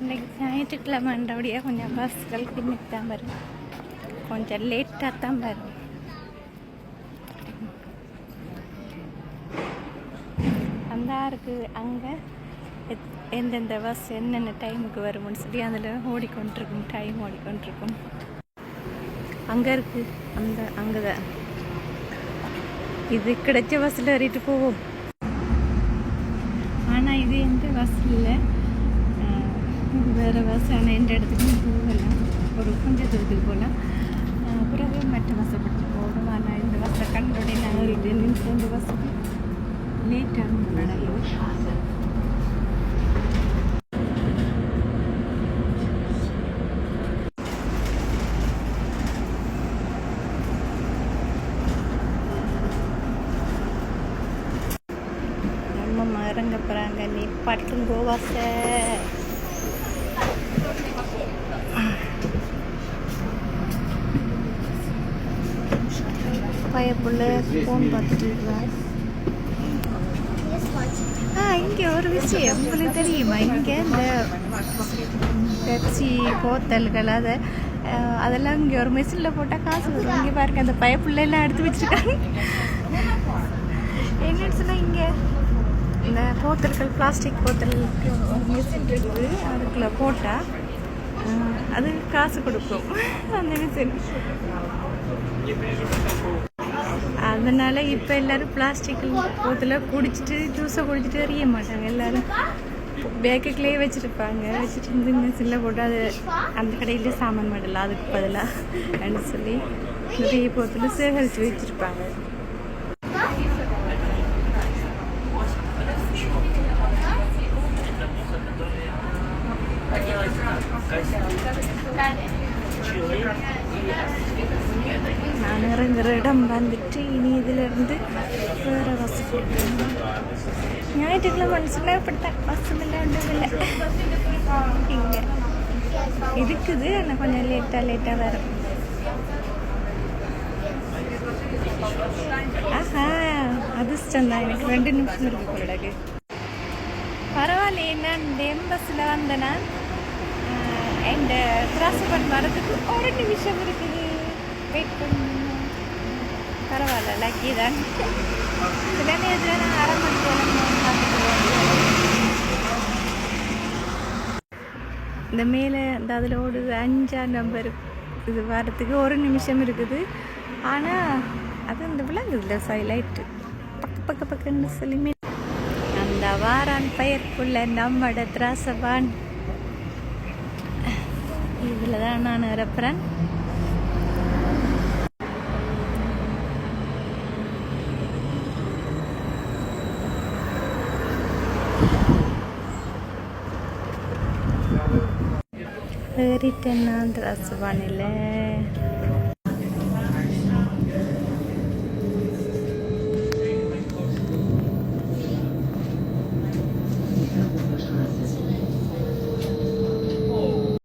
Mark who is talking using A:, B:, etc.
A: இன்னைக்கு ஞாயிற்றுக்கிழமைன்றபடியாக கொஞ்சம் பஸ்கள் பின்னுக்கு தான் வரும் கொஞ்சம் லேட்டாக தான் வரும் அந்த இருக்குது அங்கே எந்தெந்த பஸ் என்னென்ன டைமுக்கு வரும்னு சொல்லி அதில் ஓடிக்கொண்டிருக்கும் டைம் ஓடிக்கொண்டிருக்கும். அங்கே இருக்குது அந்த அங்கே தான் இது கிடைச்ச பஸ்ஸில் ஏறிட்டு போவோம். ஆனால் இது எந்த பஸ் இல்லை. இது வேறு பஸ் ஆனால் எந்த இடத்துக்கும் போகலாம் ஒரு கொஞ்சம் தூரத்துக்கு போகலாம் பிறகு மற்ற பஸ்ஸை பிடிச்சி போகணும். ஆனால் இந்த பஸ்ஸை கண்டோடனே நான் இது நின்று இந்த பஸ்ஸுக்கு லேட் ஆகும் நடையும் நம்ம இறங்க போகிறாங்க நீ பட்டும் கோவாசை பயப்புள்ள ஃபோன் பார்த்துட்டு ஆ இங்கே ஒரு விஷயம். உங்களுக்கு தெரியுமா? இங்கே இந்த பெப்சி போத்தல்கள் அதை அதெல்லாம் இங்கே ஒரு மெஷினில் போட்டால் காசு வரும். இங்கே பாருங்க அந்த பயப்புள்ள எடுத்து வச்சுருக்காங்க. என்னன்னு சொன்னால் இந்த போத்தல்கள் பிளாஸ்டிக் போத்தல் மிஷின் இருக்குது. அதுக்குள்ளே போட்டால் அது காசு கொடுக்கும். அந்த மிஷின் அதனால் இப்போ எல்லாரும் பிளாஸ்டிக் போத்தில் குடிச்சிட்டு ஜூஸை குடிச்சிட்டு எறிய மாட்டாங்க. எல்லோரும் பேக்குக்குள்ளேயே வச்சுருப்பாங்க. வச்சுட்டு இந்த மிஷினில் போட்டு அது அந்த கடையிலேயே சாமான் மாடலாம் அதுக்கு பதிலாக அப்படின்னு சொல்லி நிறைய போத்தில் சேகரித்து வச்சுருப்பாங்க. நான் இறங்குற இடம் வந்துட்டு இனி இதிலிருந்து வேறு பஸ் ஞாயிற்றுக்கிழமை சொன்னால் இப்படித்தான் பஸ் இல்லை ஒன்றும் இல்லை இங்கே இருக்குது ஆனால் கொஞ்சம் லேட்டாக லேட்டாக வரும் ஆஹா அதிர்ஷ்டம் தான் எனக்கு ரெண்டு நிமிஷம் இருக்கு போலடாக்கு பரவாயில்லையே நான் டெம் பஸ்ஸில் வந்தேன்னா அண்ட் uh, திராசபன் வரதுக்கு ஒரு நிமிஷம் இருக்குது. வெயிட் பண்ணு பரவாயில்ல லக்கி தான். சில நேரத்தில் நான் அரை மணி நேரம் இந்த மேலே இந்த அதில் ஓடுது அஞ்சாம் நம்பர் இது வரத்துக்கு ஒரு நிமிஷம் இருக்குது. ஆனால் அது இந்த விலங்குதுல சைலைட்டு பக்க பக்க பக்கன்னு சொல்லி அந்த வாரான் பெயர்க்குள்ள நம்மட திராசபான். இதில் தான் நான் இறப்புறேன் ஏறிட்டேன் நான் பண்ணல